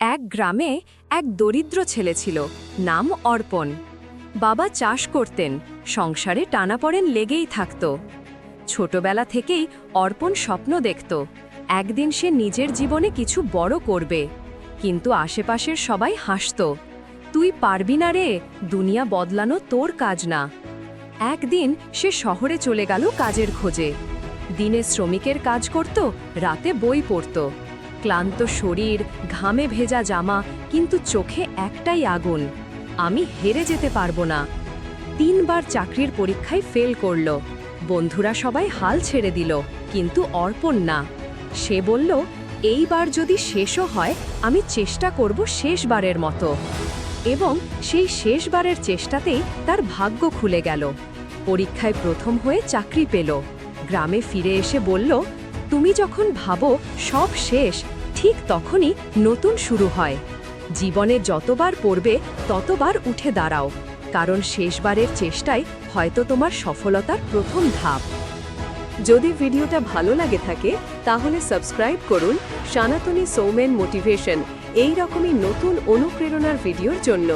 এক গ্রামে এক দরিদ্র ছেলে ছিল, নাম অর্পণ। বাবা চাষ করতেন, সংসারে টানাপড়েন লেগেই থাকত। ছোটবেলা থেকেই অর্পণ স্বপ্ন দেখত, একদিন সে নিজের জীবনে কিছু বড় করবে, কিন্তু আশেপাশের সবাই হাসত, তুই পারবি না রে, দুনিয়া বদলানো তোর কাজ না। একদিন সে শহরে চলে গেল কাজের খোঁজে, দিনে শ্রমিকের কাজ করত, রাতে বই পড়ত। ক্লান্ত শরীর, ঘামে ভেজা জামা, কিন্তু চোখে একটাই আগুন। আমি হেরে যেতে পারব না। তিনবার চাকরির পরীক্ষায় ফেল করল। বন্ধুরা সবাই হাল ছেড়ে দিল, কিন্তু অর্পণ না। সে বলল, এইবার যদি শেষও হয়, আমি চেষ্টা করব শেষবারের মতো। এবং সেই শেষবারের চেষ্টাতেই তার ভাগ্য খুলে গেল। পরীক্ষায় প্রথম হয়ে চাকরি পেল। গ্রামে ফিরে এসে বলল, তুমি যখন ভাবো সব শেষ ঠিক তখনই নতুন শুরু হয়। জীবনে যতবার পড়বে, ততবার উঠে দাঁড়াও, কারণ শেষবারের চেষ্টাই হয়তো তোমার সফলতার প্রথম ধাপ। যদি ভিডিওটা ভালো লাগে থাকে, তাহলে সাবস্ক্রাইব করুন সনাতনী সৌমেন মোটিভেশন এই রকমই নতুন অনুপ্রেরণার ভিডিওর জন্য।